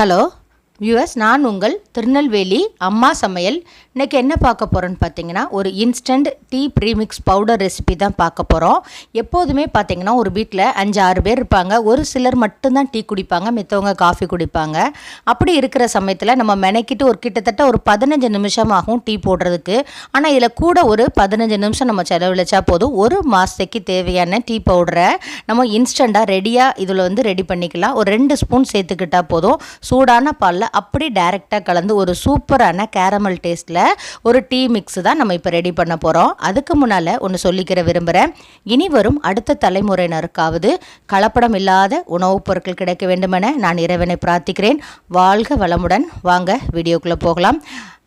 Hello viewers நான் உங்கள் திருநெல்வேலி அம்மா சமையல். இன்றைக்கி என்ன பார்க்க போகிறோன்னு பார்த்தீங்கன்னா ஒரு instant tea premix powder recipe தான் பார்க்க போகிறோம் எப்போதுமே பார்த்தீங்கன்னா ஒரு வீட்டில் அஞ்சு ஆறு பேர் இருப்பாங்க. ஒரு சிலர் மட்டும்தான் டீ குடிப்பாங்க மித்தவங்க காஃபி குடிப்பாங்க. அப்படி இருக்கிற சமயத்தில் நம்ம மெனக்கிட்டு ஒரு கிட்டத்தட்ட ஒரு பதினஞ்சு நிமிஷம் ஆகும் டீ போடுறதுக்கு ஆனால் இதில் கூட ஒரு பதினஞ்சு நிமிஷம் நம்ம செலவழிச்சா போதும். ஒரு மாதத்துக்கு தேவையான டீ பவுடரை நம்ம இன்ஸ்டண்ட்டாக ரெடியாக இதில் வந்து ரெடி பண்ணிக்கலாம். ஒரு ரெண்டு ஸ்பூன் சேர்த்துக்கிட்டால் போதும். சூடான பாலில் அப்படி டைரெக்டாக கலந்து ஒரு சூப்பரான கேரமல் டேஸ்ட்டில் ஒரு டீ மிக்ஸ் தான் நம்ம இப்போ ரெடி பண்ண போகிறோம் அதுக்கு முன்னால் ஒன்று சொல்லிக்கிற விரும்புகிறேன் இனி வரும் அடுத்த தலைமுறையினருக்காவது கலப்படம் இல்லாத உணவுப் பொருட்கள் கிடைக்க வேண்டுமென நான் இறைவனை பிரார்த்திக்கிறேன். வாழ்க வளமுடன். வாங்க வீடியோக்குள்ளே போகலாம்.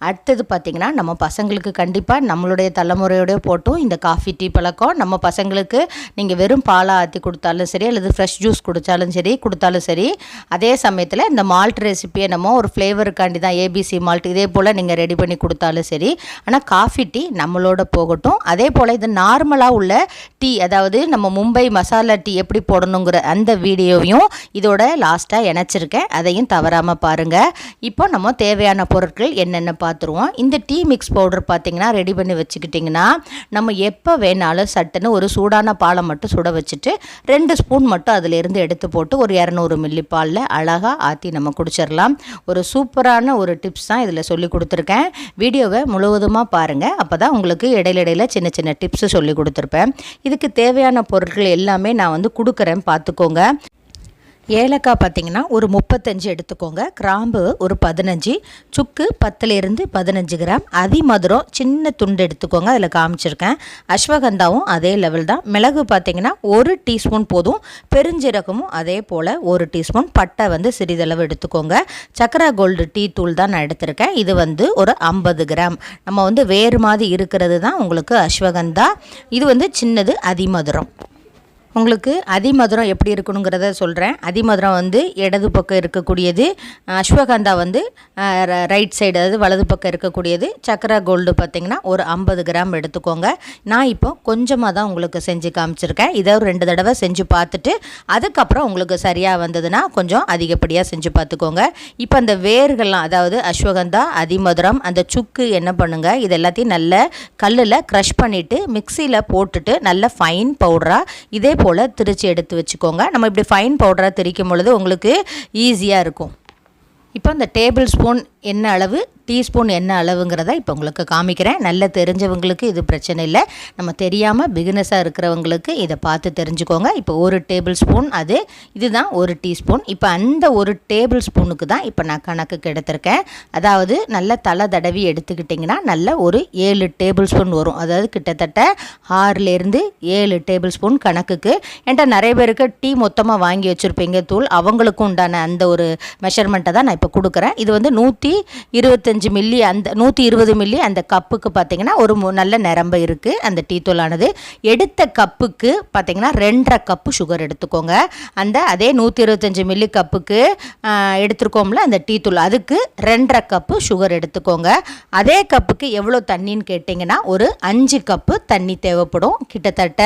அடுத்தது பார்த்திங்கன்னா நம்ம பசங்களுக்கு கண்டிப்பாக நம்மளுடைய தலைமுறையோடய போட்டும் இந்த காஃபி டீ பழக்கம். நம்ம பசங்களுக்கு நீங்கள் வெறும் பாலாக ஆற்றி கொடுத்தாலும் சரி அல்லது ஃப்ரெஷ் ஜூஸ் குடித்தாலும் சரி கொடுத்தாலும் சரி அதே சமயத்தில் இந்த மால்ட் ரெசிப்பியை நம்ம ஒரு ஃப்ளேவருக்காண்டி தான் ஏபிசி மால்ட் இதே போல் நீங்கள் ரெடி பண்ணி கொடுத்தாலும் சரி. ஆனால் காஃபி டீ நம்மளோட போகட்டும். அதே போல் இது நார்மலாக உள்ள டீ அதாவது நம்ம மும்பை மசாலா டீ எப்படி போடணுங்கிற அந்த வீடியோவையும் இதோட லாஸ்ட்டாக இணைச்சிருக்கேன். அதையும் தவறாமல் பாருங்கள் இப்போ நம்ம தேவையான பொருட்கள் என்னென்ன பார்த்துருவோம். இந்த டீ மிக்ஸ் பவுடர் பார்த்தீங்கன்னா ரெடி பண்ணி வச்சுக்கிட்டிங்கன்னா நம்ம எப்போ வேணாலும் சட்டுன்னு ஒரு சூடான பாலை மட்டும் சுட வச்சுட்டு ரெண்டு ஸ்பூன் மட்டும் அதிலிருந்து எடுத்து போட்டு ஒரு இரநூறு மில்லி பாலில் அழகாக ஆற்றி நம்ம குடிச்சிடலாம் ஒரு சூப்பரான ஒரு டிப்ஸ் தான் இதில் சொல்லி கொடுத்துருக்கேன். வீடியோவை முழுவதுமாக பாருங்கள் அப்போ தான் உங்களுக்கு இடையில சின்ன சின்ன டிப்ஸு சொல்லி கொடுத்துருப்பேன். இதுக்கு தேவையான பொருட்கள் எல்லாமே நான் வந்து கொடுக்குறேன். பார்த்துக்கோங்க. ஏலக்காய் பார்த்தீங்கன்னா ஒரு முப்பத்தஞ்சு எடுத்துக்கோங்க. கிராம்பு ஒரு பதினஞ்சு சுக்கு பத்துலேருந்து பதினஞ்சு கிராம். அதிமதுரம் சின்ன துண்டு எடுத்துக்கோங்க அதில் காமிச்சிருக்கேன். அஸ்வகந்தாவும் அதே லெவல் தான். மிளகு பார்த்தீங்கன்னா ஒரு டீஸ்பூன் போதும். பெருஞ்சீரகமும் அதே போல் ஒரு டீஸ்பூன். பட்டை வந்து சிறிதளவு எடுத்துக்கோங்க. சக்கரா கோல்டு டீ தூள் தான் நான் எடுத்திருக்கேன். இது வந்து ஒரு ஐம்பது கிராம். நம்ம வந்து வேறு மாதிரி இருக்கிறது தான் உங்களுக்கு அஸ்வகந்தா. இது வந்து சின்னது அதிமதுரம் உங்களுக்கு அதிமதுரம் எப்படி இருக்கணுங்கிறத சொல்கிறேன் அதிமதுரம் வந்து இடது பக்கம் இருக்கக்கூடியது. அஸ்வகந்தா வந்து ரைட் சைடு அதாவது வலது பக்கம் இருக்கக்கூடியது. சக்கரை கோல்டு பார்த்திங்கன்னா ஒரு ஐம்பது கிராம் எடுத்துக்கோங்க. நான் இப்போ கொஞ்சமாக தான் உங்களுக்கு செஞ்சு காமிச்சிருக்கேன். இதை ஒரு ரெண்டு தடவை செஞ்சு பார்த்துட்டு அதுக்கப்புறம் உங்களுக்கு சரியாக வந்ததுன்னா கொஞ்சம் அதிகப்படியாக செஞ்சு பார்த்துக்கோங்க. இப்போ அந்த வேர்கள்லாம் அதாவது அஸ்வகந்தா அதிமதுரம் அந்த சுக்கு என்ன பண்ணுங்கள் இது எல்லாத்தையும் நல்ல கல்லில் க்ரஷ் பண்ணிவிட்டு மிக்சியில் போட்டுட்டு நல்ல ஃபைன் பவுடராக இதே போல் திரித்து எடுத்து வச்சுக்கோங்க. நம்ம இப்படி ஃபைன் பவுடராக திரிக்கும் பொழுது உங்களுக்கு ஈஸியாக இருக்கும். இப்போ அந்த டேபிள் ஸ்பூன் என்ன அளவு? டீஸ்பூன் என்ன அளவுங்கிறத இப்போ உங்களுக்கு காமிக்கிறேன். நல்ல தெரிஞ்சவங்களுக்கு இது பிரச்சனை இல்லை. நம்ம தெரியாமல் பிகினஸாக இருக்கிறவங்களுக்கு இதை பார்த்து தெரிஞ்சுக்கோங்க. இப்போ ஒரு டேபிள் ஸ்பூன் அது இதுதான் ஒரு டீஸ்பூன். இப்போ அந்த ஒரு டேபிள் ஸ்பூனுக்கு தான் இப்போ நான் கணக்குக்கு எடுத்திருக்கேன் அதாவது நல்ல தலை தடவி எடுத்துக்கிட்டிங்கன்னா நல்ல ஒரு ஏழு டேபிள் ஸ்பூன் வரும். அதாவது கிட்டத்தட்ட ஆறுலேருந்து ஏழு டேபிள் ஸ்பூன் கணக்குக்கு. என்கிட்ட நிறைய பேருக்கு டீ மொத்தமாக வாங்கி வச்சுருப்பீங்க தூள். அவங்களுக்கும் உண்டான அந்த ஒரு மெஷர்மெண்ட்டை தான் நான் இப்போ கொடுக்குறேன். இது வந்து நூற்றி இருபத்தஞ்சி மில்லி அந்த நூற்றி இருபது மில்லி அந்த கப்புக்கு பார்த்திங்கன்னா ஒரு நல்ல நிரம்ப இருக்குது அந்த டீ தூளானது. எடுத்த கப்புக்கு பார்த்திங்கன்னா ரெண்டரை கப்பு சுகர் எடுத்துக்கோங்க. அந்த அதே நூற்றி இருபத்தஞ்சி மில்லி கப்புக்கு எடுத்துருக்கோம்ல அந்த டீ தூள். அதுக்கு ரெண்டரை கப்பு சுகர் எடுத்துக்கோங்க. அதே கப்புக்கு எவ்வளோ தண்ணின்னு கேட்டிங்கன்னா ஒரு அஞ்சு கப்பு தண்ணி தேவைப்படும். கிட்டத்தட்ட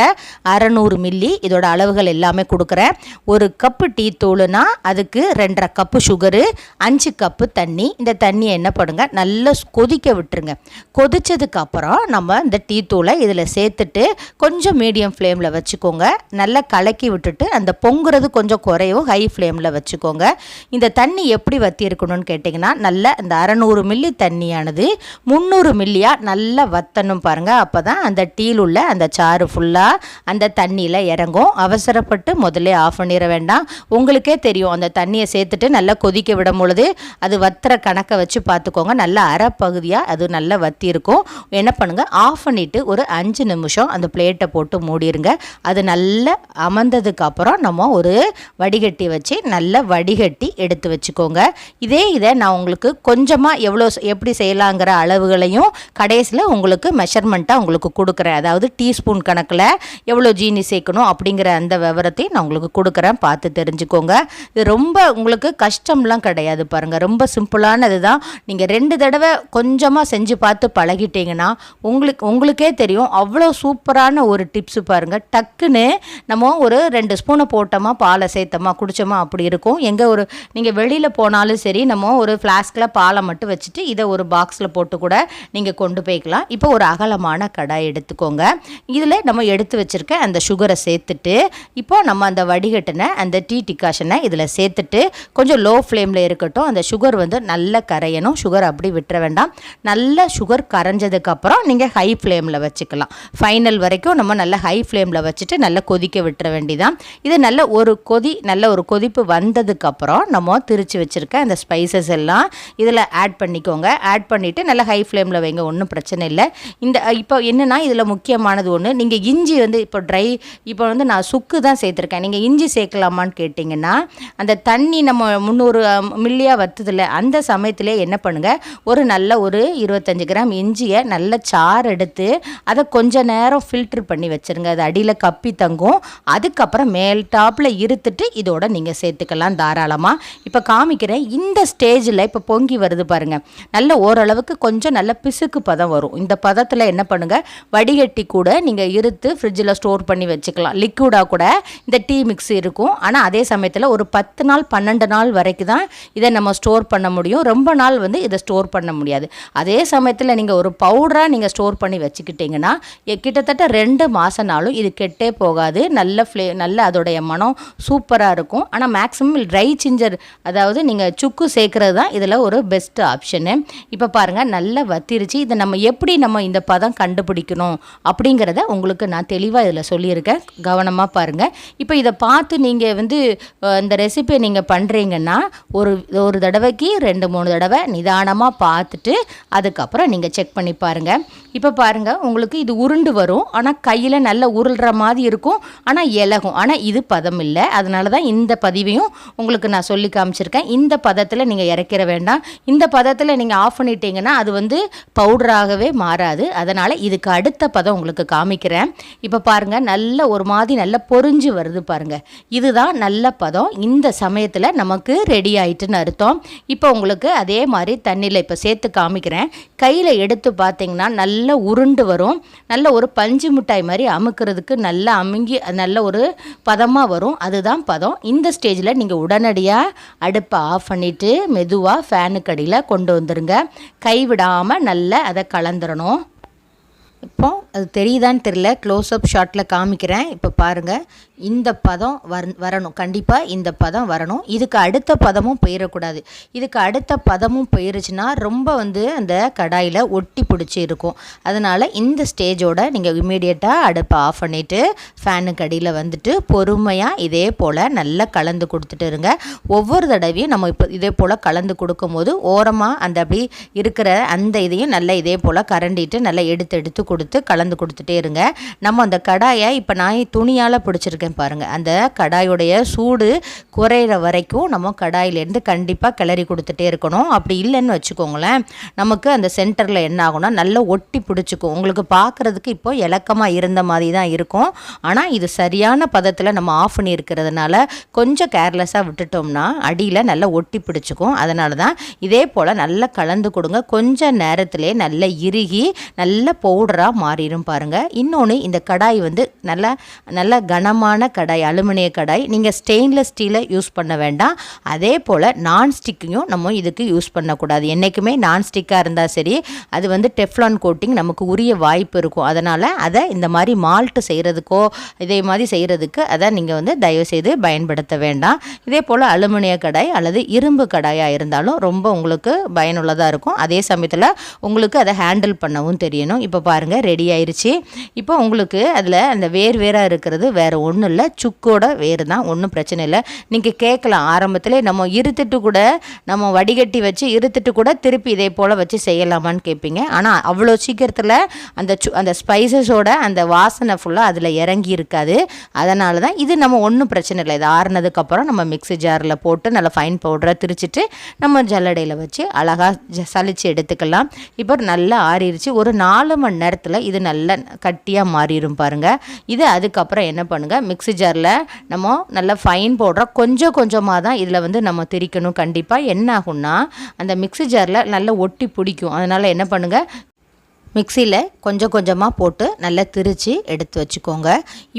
அறநூறு மில்லி இதோட அளவுகள் எல்லாமே கொடுக்குறேன். ஒரு கப்பு டீ தூளுனா அதுக்கு ரெண்டரை கப்பு சுகரு அஞ்சு கப்பு தண்ணி. இந்த தண்ணியை என்ன பண்ணுங்கள் நல்லா கொதிக்க விட்டுருங்க. கொதித்ததுக்கப்புறம் நம்ம இந்த டீ தூளை இதில் சேர்த்துட்டு கொஞ்சம் மீடியம் ஃப்ளேமில் வச்சுக்கோங்க. நல்லா கலக்கி விட்டுட்டு அந்த பொங்குறது கொஞ்சம் குறையும் ஹை ஃப்ளேமில் வச்சுக்கோங்க. இந்த தண்ணி எப்படி வத்தி இருக்கணும்னு கேட்டிங்கன்னா நல்ல இந்த அறநூறு மில்லி தண்ணியானது முந்நூறு மில்லியாக நல்லா வத்தணும் பாருங்கள் அப்போ தான் அந்த டீல் உள்ள அந்த சாறு ஃபுல்லாக அந்த தண்ணியில் இறங்கும். அவசரப்பட்டு முதல்ல ஆஃப் பண்ணிட வேண்டாம். உங்களுக்கே தெரியும் அந்த தண்ணியை சேர்த்துட்டு நல்லா கொதிக்க விடும் பொழுது அது வத்துற கணக்கு வச்சு பார்த்துக்கோங்க. நல்லா அரை பகுதியாக அது நல்லா வத்தி இருக்கும். என்ன பண்ணுங்கள் ஆஃப் பண்ணிவிட்டு ஒரு அஞ்சு நிமிஷம் அந்த பிளேட்டை போட்டு மூடிடுங்க அது நல்லா அமர்ந்ததுக்கப்புறம் நம்ம ஒரு வடிகட்டி வச்சு நல்லா வடிகட்டி எடுத்து வச்சுக்கோங்க. இதே இதை நான் உங்களுக்கு கொஞ்சமாக எவ்வளோ எப்படி செய்யலாங்கிற அளவுகளையும் கடைசியில் உங்களுக்கு மெஷர்மெண்ட்டாக உங்களுக்கு கொடுக்குறேன். அதாவது டீஸ்பூன் கணக்கில் எவ்வளோ ஜீனி சேர்க்கணும் அப்படிங்கிற அந்த விவரத்தையும் நான் உங்களுக்கு கொடுக்குறேன். பார்த்து தெரிஞ்சுக்கோங்க. இது ரொம்ப உங்களுக்கு கஷ்டம்லாம் கிடையாது பாருங்கள் ரொம்ப சிம்பிளானது தான் நீங்கள் ரெண்டு தடவை கொஞ்சமாக செஞ்சு பார்த்து பழகிட்டீங்கன்னா உங்களுக்கு உங்களுக்கே தெரியும். அவ்வளோ சூப்பரான ஒரு டிப்ஸு பாருங்கள் டக்குன்னு நம்ம ஒரு ரெண்டு ஸ்பூனை போட்டோமா பாலை சேர்த்தோமா குடித்தோமா அப்படி இருக்கும். எங்கே ஒரு நீங்கள் வெளியில் போனாலும் சரி நம்ம ஒரு ஃப்ளாஸ்கில் பாலை மட்டும் வச்சுட்டு இதை ஒரு பாக்ஸில் போட்டு கூட நீங்கள் கொண்டு போய்க்கலாம். இப்போ ஒரு அகலமான கடாய் எடுத்துக்கோங்க. இதில் நம்ம எடுத்து வச்சுருக்க அந்த சுகரை சேர்த்துட்டு இப்போ நம்ம அந்த வடிகட்டின அந்த டீ டிகாஷனை இதில் சேர்த்துட்டு கொஞ்சம் லோ ஃப்ளேமில் இருக்கட்டும் அந்த சுகர் வந்து நல்ல கரையணும் சுகர் அப்படி விட்டுற வேண்டாம். நல்ல சுகர் கரைஞ்சதுக்கப்புறம் நீங்கள் ஹை ஃப்ளேமில் வச்சுக்கலாம். ஃபைனல் வரைக்கும் நம்ம நல்ல ஹை ஃப்ளேமில் வச்சுட்டு நல்லா கொதிக்க விட்டுற வேண்டிதான். இது நல்ல ஒரு கொதி நல்ல ஒரு கொதிப்பு வந்ததுக்கப்புறம் நம்ம திரிச்சு வச்சுருக்க அந்த ஸ்பைசஸ் எல்லாம் இதில் ஆட் பண்ணிக்கோங்க. ஆட் பண்ணிவிட்டு நல்லா ஹை ஃப்ளேமில் வைங்க ஒன்றும் பிரச்சனை இல்லை. இந்த இப்போ என்னென்னா இதில் முக்கியமானது ஒன்று நீங்கள் இஞ்சி வந்து இப்போ ட்ரை இப்போ வந்து நான் சுக்கு தான் சேர்த்துருக்கேன். நீங்கள் இஞ்சி சேர்க்கலாமான்னு கேட்டிங்கன்னா அந்த தண்ணி நம்ம முந்நூறு மில்லியாக வத்துதில்ல அந்த சமயம் சமயத்திலே என்ன பண்ணுங்கள் ஒரு நல்ல ஒரு இருபத்தஞ்சி கிராம் இஞ்சியை நல்ல சாறு எடுத்து அதை கொஞ்ச நேரம் ஃபில்ட்ரு பண்ணி வச்சுருங்க. அது அடியில் கப்பி தங்கும். அதுக்கப்புறம் மேல் டாப்பில் இருத்துட்டு இதோட நீங்கள் சேர்த்துக்கலாம் தாராளமாக இப்போ காமிக்கிறேன் இந்த ஸ்டேஜில் இப்போ பொங்கி வருது பாருங்கள் நல்ல ஓரளவுக்கு கொஞ்சம் நல்ல பிசுக்கு பதம் வரும். இந்த பதத்தில் என்ன பண்ணுங்கள் வடிகட்டி கூட நீங்கள் இருத்து ஃப்ரிட்ஜில் ஸ்டோர் பண்ணி வச்சுக்கலாம். லிக்விடாக கூட இந்த டீ மிக்ஸ் இருக்கும். ஆனால் அதே சமயத்தில் ஒரு பத்து நாள் பன்னெண்டு நாள் வரைக்கும் தான் இதை நம்ம ஸ்டோர் பண்ண முடியும். ரொம்ப ரொம்ப நாள் வந்து இதை ஸ்டோர் பண்ண முடியாது. அதே சமயத்தில் நீங்கள் ஒரு பவுடராக நீங்கள் ஸ்டோர் பண்ணி வச்சுக்கிட்டிங்கன்னா கிட்டத்தட்ட ரெண்டு மாதம்னாலும் இது கெட்டே போகாது. நல்ல ஃப்ளே நல்ல அதோடைய மனம் சூப்பராக இருக்கும். ஆனால் மேக்ஸிமம் ட்ரை சிஞ்சர் அதாவது நீங்கள் சுக்கு சேர்க்குறது தான் இதில் ஒரு பெஸ்ட் ஆப்ஷனு இப்போ பாருங்கள் நல்லா வத்திருச்சு. இதை நம்ம எப்படி நம்ம இந்த பதம் கண்டுபிடிக்கணும் அப்படிங்கிறத உங்களுக்கு நான் தெளிவாக இதில் சொல்லியிருக்கேன். கவனமாக பாருங்கள் இப்போ இதை பார்த்து நீங்கள் வந்து இந்த ரெசிபியை நீங்கள் பண்ணுறீங்கன்னா ஒரு ஒரு தடவைக்கு ரெண்டு மூணு தடவை நிதானமாக பார்த்துட்டு அதுக்கப்புறம் நீங்கள் செக் பண்ணி பாருங்கள் இப்போ பாருங்கள் உங்களுக்கு இது உருண்டு வரும். ஆனால் கையில் நல்ல உருள்ற மாதிரி இருக்கும். ஆனால் இலகும். ஆனால் இது பதம் இல்லை. அதனால தான் இந்த பதிவையும் உங்களுக்கு நான் சொல்லி காமிச்சிருக்கேன். இந்த பதத்தில் நீங்கள் இறக்கிற வேண்டாம். இந்த பதத்தில் நீங்கள் ஆஃப் பண்ணிட்டீங்கன்னா அது வந்து பவுடராகவே மாறாது. அதனால் இதுக்கு அடுத்த பதம் உங்களுக்கு காமிக்கிறேன். இப்போ பாருங்கள் நல்ல ஒரு மாதிரி நல்ல பொரிஞ்சு வருது பாருங்கள் இதுதான் நல்ல பதம். இந்த சமயத்தில் நமக்கு ரெடி ஆயிட்டுன்னு அர்த்தம். இப்போ உங்களுக்கு அதே மாதிரி தண்ணியில் இப்போ சேர்த்து காமிக்கிறேன். கையில் எடுத்து பார்த்தீங்கன்னா நல்லா உருண்டு வரும். நல்ல ஒரு பஞ்சு மிட்டாய் மாதிரி அமுக்கிறதுக்கு நல்லா அமுங்கி அது நல்ல ஒரு பதமாக வரும். அதுதான் பதம். இந்த ஸ்டேஜில் நீங்கள் உடனடியாக அடுப்பை ஆஃப் பண்ணிவிட்டு மெதுவாக ஃபேனுக்கு அடியில் கொண்டு வந்துடுங்க கைவிடாமல் நல்லா அதை கலந்துடணும் இப்போ அது தெரியுதான்னு தெரியல. க்ளோஸ்அப் ஷாட்டில் காமிக்கிறேன். இப்போ பாருங்கள் இந்த பதம் வர் வரணும். கண்டிப்பாக இந்த பதம் வரணும். இதுக்கு அடுத்த பதமும் போயிடக்கூடாது இதுக்கு அடுத்த பதமும் போயிருச்சுன்னா ரொம்ப வந்து அந்த கடாயில் ஒட்டி பிடிச்சி இருக்கும். அதனால் இந்த ஸ்டேஜோட நீங்கள் இமீடியட்டாக அடுப்பை ஆஃப் பண்ணிவிட்டு ஃபேனுக்கு அடியில் வந்துட்டு பொறுமையாக இதே போல் நல்லா கலந்து கொடுத்துட்டு இருங்க. ஒவ்வொரு தடவையும் நம்ம இப்போ இதே போல் கலந்து கொடுக்கும்போது ஓரமாக அந்த அப்படி இருக்கிற அந்த இதையும் நல்லா இதே போல் கரண்டிட்டு நல்லா எடுத்து எடுத்து கொடுத்து கலந்து கொடுத்துட்டே இருங்க. நம்ம அந்த கடாயை இப்போ நான் துணியால் பிடிச்சிருக்கேன் பாருங்கள் அந்த கடாயுடைய சூடு குறையிற வரைக்கும் நம்ம கடாயிலேருந்து கண்டிப்பாக கிளறி கொடுத்துட்டே இருக்கணும். அப்படி இல்லைன்னு வச்சுக்கோங்களேன். நமக்கு அந்த சென்டரில் என்ன ஆகும்னா நல்லா ஒட்டி பிடிச்சிக்கும். உங்களுக்கு பார்க்குறதுக்கு இப்போ இலக்கமாக இருந்த மாதிரி தான் இருக்கும். ஆனால் இது சரியான பதத்தில் நம்ம ஆஃப் பண்ணி இருக்கிறதுனால கொஞ்சம் கேர்லெஸ்ஸாக விட்டுட்டோம்னா அடியில் நல்லா ஒட்டி பிடிச்சிக்கும். அதனால தான் இதே போல் நல்லா கலந்து கொடுங்க. கொஞ்சம் நேரத்திலே நல்லா இறுகி நல்ல பவுடராக மாறிடும் பாருங்கள் இன்னொன்று இந்த கடாய் வந்து நல்லா நல்ல கனமான கடாய் அலுமினிய கடாய். நீங்கள் ஸ்டெயின்லெஸ் ஸ்டீலை யூஸ் பண்ண வேண்டாம். அதே போல் நான்ஸ்டிக்கையும் நம்ம இதுக்கு யூஸ் பண்ணக்கூடாது. என்றைக்குமே நான்ஸ்டிக்காக இருந்தால் சரி அது வந்து டெஃப்லான் கோட்டிங் நமக்கு உரிய வாய்ப்பு இருக்கும். அதனால் அதை இந்த மாதிரி மால்ட்டு செய்கிறதுக்கோ இதே மாதிரி செய்கிறதுக்கு அதை நீங்கள் வந்து தயவுசெய்து பயன்படுத்த வேண்டாம். இதே போல் அலுமினிய கடாய் அல்லது இரும்பு கடாயாக இருந்தாலும் ரொம்ப உங்களுக்கு பயனுள்ளதாக இருக்கும். அதே சமயத்தில் உங்களுக்கு அதை ஹேண்டில் பண்ணவும் தெரியணும். இப்போ பாருங்கள் ரெடி ஆயிடுச்சு இப்போ உங்களுக்கு அதில் அந்த வேர் வேராக இருக்கிறது வேறு ஒன்றும் இல்லை. சுக்கோட வேறு தான் ஒன்றும் பிரச்சனை இல்லை. நீங்கள் கேட்கலாம் ஆரம்பத்தில் நம்ம இருத்துட்டு கூட நம்ம வடிகட்டி வச்சு இருத்துட்டு கூட திருப்பி இதே போல் வச்சு செய்யலாமான்னு கேட்பீங்க. ஆனால் அவ்வளோ சீக்கிரத்தில் அந்த சு அந்த ஸ்பைசஸோட அந்த வாசனை ஃபுல்லாக அதில் இறங்கி இருக்காது. அதனால தான் இது நம்ம ஒன்றும் பிரச்சனை இல்லை. இது ஆறுனதுக்கப்புறம் நம்ம மிக்ஸி ஜாரில் போட்டு நல்லா ஃபைன் பவுடரை திரிச்சிட்டு நம்ம ஜல்லடையில் வச்சு அழகாக சளிச்சு எடுத்துக்கலாம். இப்போ நல்லா ஆறிடுச்சு ஒரு நாலு மணி நேரம் நேரத்தில் இது நல்லா கட்டியாக மாறிடும் பாருங்கள் இது அதுக்கப்புறம் என்ன பண்ணுங்கள் மிக்ஸி ஜாரில் நம்ம நல்லா ஃபைன் போடுறோம் கொஞ்சம் கொஞ்சமாக தான் இதில் வந்து நம்ம திரிக்கணும். கண்டிப்பாக என்ன ஆகும்னா அந்த மிக்ஸி ஜாரில் நல்லா ஒட்டி பிடிக்கும். அதனால் என்ன பண்ணுங்கள் மிக்சியில் கொஞ்சம் கொஞ்சமாக போட்டு நல்லா திரித்து எடுத்து வச்சுக்கோங்க.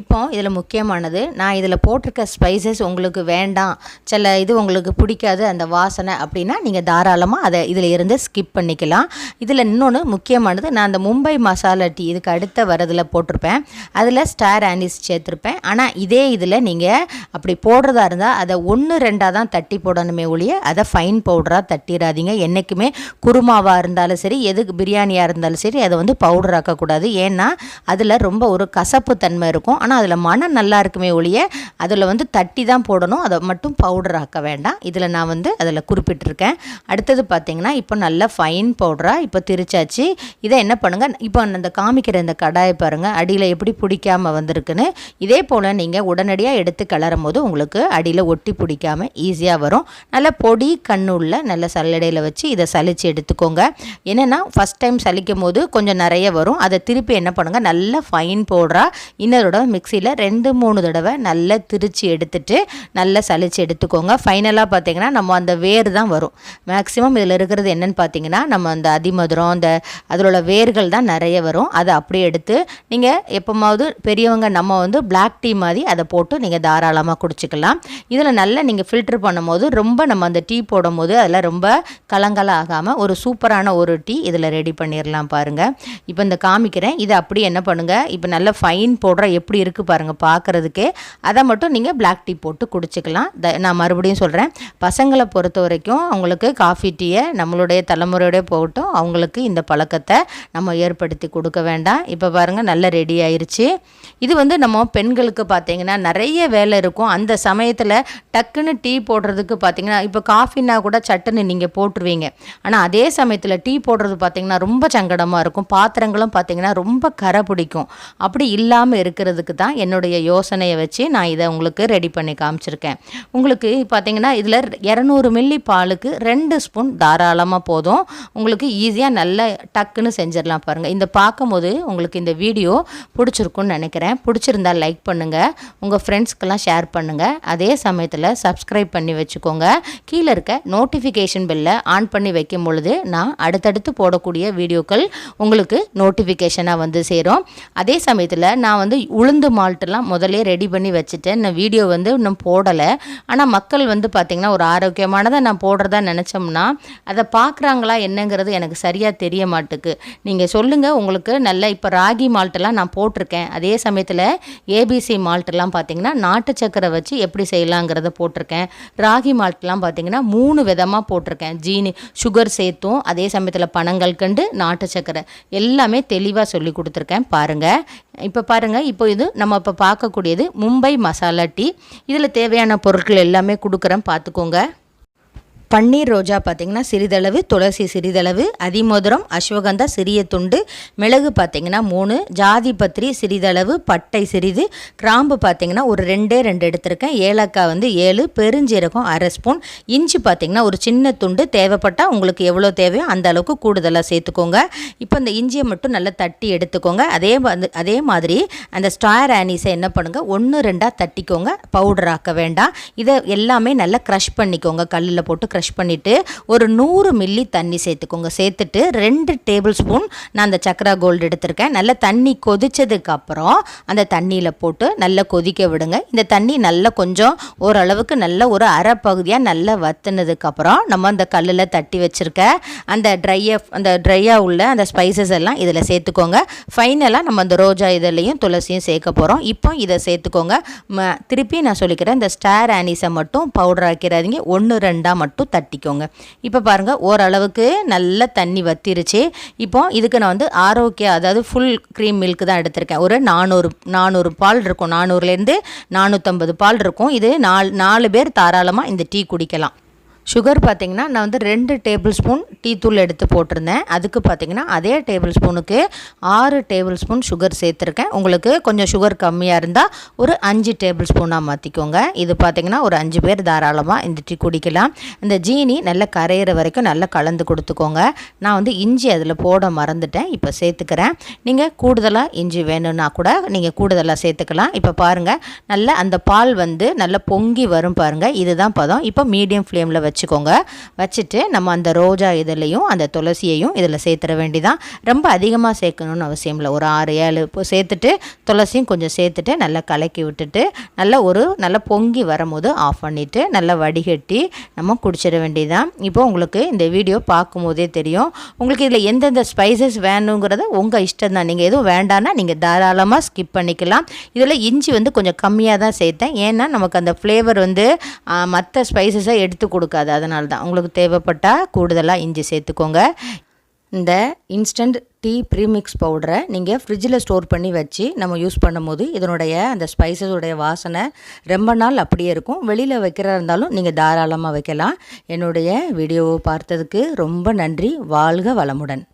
இப்போ இதில் முக்கியமானது நான் இதில் போட்டிருக்க ஸ்பைசஸ் உங்களுக்கு வேண்டாம் சில இது உங்களுக்கு பிடிக்காது அந்த வாசனை அப்படின்னா நீங்கள் தாராளமாக அதை இதில் இருந்து ஸ்கிப் பண்ணிக்கலாம். இதில் இன்னொன்று முக்கியமானது நான் அந்த மும்பை மசாலா டீ இதுக்கு அடுத்த வரதில் போட்டிருப்பேன். அதில் ஸ்டார் ஆனிஸ் சேர்த்துருப்பேன். ஆனால் இதே இதில் நீங்கள் அப்படி போடுறதா இருந்தால் அதை ஒன்று ரெண்டாக தான் தட்டி போடணுமே ஒழிய அதை ஃபைன் பவுடராக தட்டிடாதீங்க. என்றைக்குமே குருமாவாக இருந்தாலும் சரி எதுக்கு பிரியாணியாக இருந்தாலும் சரி அதை வந்து பவுடர் ஆக்கக்கூடாது. ஏன்னா அதில் ரொம்ப ஒரு கசப்பு தன்மை இருக்கும். ஆனால் அதில் மனம் நல்லா இருக்குமே ஒழிய அதில் வந்து தட்டி தான் போடணும். அதை மட்டும் பவுடர் ஆக்க வேண்டாம். இதில் நான் வந்து அதில் குறிப்பிட்டிருக்கேன். அடுத்தது பார்த்திங்கன்னா இப்போ நல்ல ஃபைன் பவுடராக இப்போ திரிச்சாச்சு. இதை என்ன பண்ணுங்கள் இப்போ அந்த காமிக்கிற இந்த கடாயை பாருங்கள் அடியில் எப்படி பிடிக்காமல் வந்திருக்குன்னு. இதே போல் நீங்கள் உடனடியாக எடுத்து கிளறும் போது உங்களுக்கு அடியில் ஒட்டி பிடிக்காமல் ஈஸியாக வரும். நல்ல பொடி கண்ணுள்ள நல்ல சல்லடையில் வச்சு இதை சலித்து எடுத்துக்கோங்க. என்னென்னா ஃபஸ்ட் டைம் சலிக்கும் போது கொஞ்சம் நிறைய வரும். அதை திருப்பி என்ன பண்ணுங்கள் நல்லா ஃபைன் பவுடராக இன்னொரு தடவை மிக்சியில் ரெண்டு மூணு தடவை நல்லா திரித்து எடுத்துட்டு நல்லா சளிச்சு எடுத்துக்கோங்க. ஃபைனலாக பார்த்தீங்கன்னா நம்ம அந்த வேர் தான் வரும். மேக்ஸிமம் இதில் இருக்கிறது என்னென்னு பார்த்தீங்கன்னா நம்ம அந்த அதிமதுரம் அந்த அதில் வேர்கள் தான் நிறைய வரும். அதை அப்படியே எடுத்து நீங்கள் எப்போமாவது பெரியவங்க நம்ம வந்து பிளாக் டீ மாதிரி அதை போட்டு நீங்கள் தாராளமாக குடிச்சிக்கலாம். இதில் நல்லா நீங்கள் ஃபில்டர் பண்ணும்போது ரொம்ப நம்ம அந்த டீ போடும்போது அதில் ரொம்ப கலங்கலாக ஆகாமல் ஒரு சூப்பரான ஒரு டீ இதில் ரெடி பண்ணிடலாம் பாருங்கள் இப்போ இந்த காமிக்கிறேன். இதை அப்படி என்ன பண்ணுங்கள் இப்போ நல்ல ஃபைன் போடுற எப்படி இருக்குது பாருங்கள் பார்க்குறதுக்கே அதை மட்டும் நீங்கள் பிளாக் டீ போட்டு குடிச்சிக்கலாம். த நான் மறுபடியும் சொல்கிறேன் பசங்களை பொறுத்த வரைக்கும் அவங்களுக்கு காஃபி டீயை நம்மளுடைய தலைமுறையோட போகட்டும். அவங்களுக்கு இந்த பழக்கத்தை நம்ம ஏற்படுத்தி கொடுக்க வேண்டாம். இப்போ பாருங்கள் நல்லா ரெடி ஆயிருச்சு. இது வந்து நம்ம பெண்களுக்கு பார்த்தீங்கன்னா நிறைய வேலை இருக்கும். அந்த சமயத்தில் டக்குன்னு டீ போடுறதுக்கு பார்த்தீங்கன்னா இப்போ காஃபின்னா கூட சட்டுன்னு நீங்கள் போட்டுருவீங்க. ஆனால் அதே சமயத்தில் டீ போடுறது பார்த்தீங்கன்னா ரொம்ப சங்கடமாக இருக்கும் இருக்கும். பாத்திரங்களும் பார்த்திங்கன்னா ரொம்ப கரை பிடிக்கும். அப்படி இல்லாமல் இருக்கிறதுக்கு தான் என்னுடைய யோசனையை வச்சு நான் இதை உங்களுக்கு ரெடி பண்ணி காமிச்சிருக்கேன். உங்களுக்கு பார்த்திங்கன்னா இதில் இரநூறு மில்லி பாலுக்கு ரெண்டு ஸ்பூன் தாராளமாக போதும். உங்களுக்கு ஈஸியாக நல்ல டக்குன்னு செஞ்சிடலாம் பாருங்கள் இந்த பார்க்கும்போது உங்களுக்கு இந்த வீடியோ பிடிச்சிருக்குன்னு நினைக்கிறேன். பிடிச்சிருந்தா லைக் பண்ணுங்கள் உங்கள் ஃப்ரெண்ட்ஸ்க்கெல்லாம் ஷேர் பண்ணுங்கள் அதே சமயத்தில் சப்ஸ்கிரைப் பண்ணி வச்சுக்கோங்க. கீழே இருக்க நோட்டிஃபிகேஷன் பெல்லை ஆன் பண்ணி வைக்கும் பொழுது நான் அடுத்தடுத்து போடக்கூடிய வீடியோக்கள் உங்களுக்கு நோட்டிஃபிகேஷனாக வந்து சேரும். அதே சமயத்தில் நான் வந்து உளுந்து மால்ட்டெல்லாம் முதலே ரெடி பண்ணி வச்சுட்டேன். நான் வீடியோ வந்து இன்னும் போடலை. ஆனால் மக்கள் வந்து பார்த்திங்கன்னா ஒரு ஆரோக்கியமானதை நான் போடுறதா நினச்சோம்னா அதை பார்க்குறாங்களா என்னங்கிறது எனக்கு சரியாக தெரிய மாட்டுக்கு. நீங்கள் சொல்லுங்கள் உங்களுக்கு நல்ல இப்போ ராகி மால்ட்டெல்லாம் நான் போட்டிருக்கேன். அதே சமயத்தில் ஏபிசி மால்ட்டெல்லாம் பார்த்திங்கன்னா நாட்டு சக்கரை வச்சு எப்படி செய்யலாங்கிறத போட்டிருக்கேன். ராகி மால்ட்லாம் பார்த்திங்கன்னா மூணு விதமாக போட்டிருக்கேன். ஜீனி சுகர் சேர்த்தும் அதே சமயத்தில் பனங்கள் கண்டு நாட்டு சக்கரை. எல்லாமே தெளிவாக சொல்லி கொடுத்துருக்கேன். பாருங்கள் இப்போ பாருங்கள் இப்போ இது நம்ம இப்போ பார்க்கக்கூடியது மும்பை மசாலா டீ. இதில் தேவையான பொருட்கள் எல்லாமே கொடுக்குறேன். பார்த்துக்கோங்க. பன்னீர் ரோஜா பார்த்திங்கன்னா சிறிதளவு துளசி சிறிதளவு அதிமதுரம் அஸ்வகந்தா சிறிய துண்டு மிளகு பார்த்திங்கன்னா மூணு ஜாதி பத்திரி சிறிதளவு பட்டை சிறிது கிராம்பு பார்த்திங்கன்னா ஒரு ரெண்டே ரெண்டு எடுத்திருக்கேன். ஏலக்காய் வந்து ஏழு பெருஞ்சீரகம் அரை ஸ்பூன் இஞ்சி பார்த்திங்கன்னா ஒரு சின்ன துண்டு தேவைப்பட்டால் உங்களுக்கு எவ்வளோ தேவையோ அந்த அளவுக்கு கூடுதலாக சேர்த்துக்கோங்க. இப்போ இந்த இஞ்சியை மட்டும் நல்லா தட்டி எடுத்துக்கோங்க. அதே அதே மாதிரி அந்த ஸ்டார் ஆனிஸை என்ன பண்ணுங்கள் ஒன்று ரெண்டாக தட்டிக்கோங்க. பவுடர் ஆக்க வேண்டாம். இதை எல்லாமே நல்லா க்ரஷ் பண்ணிக்கோங்க. கல்லில் போட்டு க்ரஷ் பண்ணிவிட்டு ஒரு நூறு மில்லி தண்ணி சேர்த்துக்கோங்க. சேர்த்துட்டு ரெண்டு டேபிள் ஸ்பூன் நான் அந்த சக்கரா கோல்டு எடுத்திருக்கேன். நல்லா தண்ணி கொதித்ததுக்கப்புறம் அந்த தண்ணியில் போட்டு நல்லா கொதிக்க விடுங்க. இந்த தண்ணி நல்லா கொஞ்சம் ஓரளவுக்கு நல்ல ஒரு அரை பகுதியாக நல்லா வத்துனதுக்கப்புறம் நம்ம அந்த கல்லில் தட்டி வச்சுருக்க அந்த ட்ரையாக அந்த ட்ரையாக உள்ள அந்த ஸ்பைசஸ் எல்லாம் இதில் சேர்த்துக்கோங்க. ஃபைனலாக நம்ம அந்த ரோஜா இதழையும் துளசியும் சேர்க்க போகிறோம் இப்போ இதை சேர்த்துக்கோங்க. ம திருப்பி நான் சொல்லிக்கிறேன் இந்த ஸ்டார் ஆனிஸை மட்டும் பவுடர் ஆக்கிறாதீங்க ஒன்று ரெண்டாக மட்டும் தட்டிக்கோங்க. இப்போ பாருங்கள் ஓரளவுக்கு நல்ல தண்ணி வத்திருச்சு. இப்போ இதுக்கு நான் வந்து ஆரோக்கிய அதாவது ஃபுல் க்ரீம் மில்க் தான் எடுத்திருக்கேன். ஒரு நானூறு நானூறு பால் இருக்கும். நானூறுலேருந்து நானூற்றம்பது பால் இருக்கும். இது நாலு நாலு பேர் தாராளமாக இந்த டீ குடிக்கலாம். சுகர் பார்த்திங்கன்னா நான் வந்து ரெண்டு டேபிள் ஸ்பூன் டீ தூள் எடுத்து போட்டிருந்தேன். அதுக்கு பார்த்தீங்கன்னா அதே டேபிள் ஸ்பூனுக்கு ஆறு டேபிள் ஸ்பூன் சுகர் சேர்த்துருக்கேன். உங்களுக்கு கொஞ்சம் சுகர் கம்மியாக இருந்தால் ஒரு அஞ்சு டேபிள் ஸ்பூனாக மாற்றிக்கோங்க இது பார்த்திங்கன்னா ஒரு அஞ்சு பேர் தாராளமாக இந்த டீ குடிக்கலாம். இந்த ஜீனி நல்லா கரையிற வரைக்கும் நல்லா கலந்து கொடுத்துக்கோங்க. நான் வந்து இஞ்சி அதில் போட மறந்துட்டேன். இப்போ சேர்த்துக்கிறேன். நீங்கள் கூடுதலாக இஞ்சி வேணும்னா கூட நீங்கள் கூடுதலாக சேர்த்துக்கலாம். இப்போ பாருங்கள் நல்லா அந்த பால் வந்து நல்லா பொங்கி வரும் பாருங்கள் இதுதான் பதம். இப்போ மீடியம் ஃப்ளேமில் வச்சு வச்சுக்கோங்க. வச்சுட்டு நம்ம அந்த ரோஜா இதுலேயும் அந்த துளசியையும் இதில் சேர்த்துற வேண்டிதான். ரொம்ப அதிகமாக சேர்க்கணும்னு அவசியம் இல்லை. ஒரு ஆறு ஏழு இப்போ சேர்த்துட்டு துளசியும் கொஞ்சம் சேர்த்துட்டு நல்லா கலக்கி விட்டுட்டு நல்லா ஒரு நல்லா பொங்கி வரும்போது ஆஃப் பண்ணிவிட்டு நல்லா வடிகட்டி நம்ம குடிச்சிட வேண்டியதான் இப்போ உங்களுக்கு இந்த வீடியோ பார்க்கும்போதே தெரியும். உங்களுக்கு இதில் எந்தெந்த ஸ்பைசஸ் வேணுங்கிறத உங்கள் இஷ்டம் தான் நீங்கள் எதுவும் வேண்டான்னா நீங்கள் தாராளமாக ஸ்கிப் பண்ணிக்கலாம். இதில் இஞ்சி வந்து கொஞ்சம் கம்மியாக தான் சேர்த்தேன். ஏன்னா நமக்கு அந்த ஃப்ளேவர் வந்து மற்ற ஸ்பைசஸை எடுத்து கொடுக்காது. அதனால தான் உங்களுக்கு தேவைப்பட்டால் கூடுதலாக இஞ்சி சேர்த்துக்கோங்க. இந்த இன்ஸ்டன்ட் டீ ப்ரீமிக்ஸ் பவுடரை நீங்கள் ஃப்ரிட்ஜில் ஸ்டோர் பண்ணி வச்சு நம்ம யூஸ் பண்ணும்போது இதனுடைய அந்த ஸ்பைசஸுடைய வாசனை ரொம்ப நாள் அப்படியே இருக்கும். வெளியில் வைக்கிறா இருந்தாலும் நீங்கள் தாராளமாக வைக்கலாம். என்னுடைய வீடியோவை பார்த்ததுக்கு ரொம்ப நன்றி. வாழ்க வளமுடன்.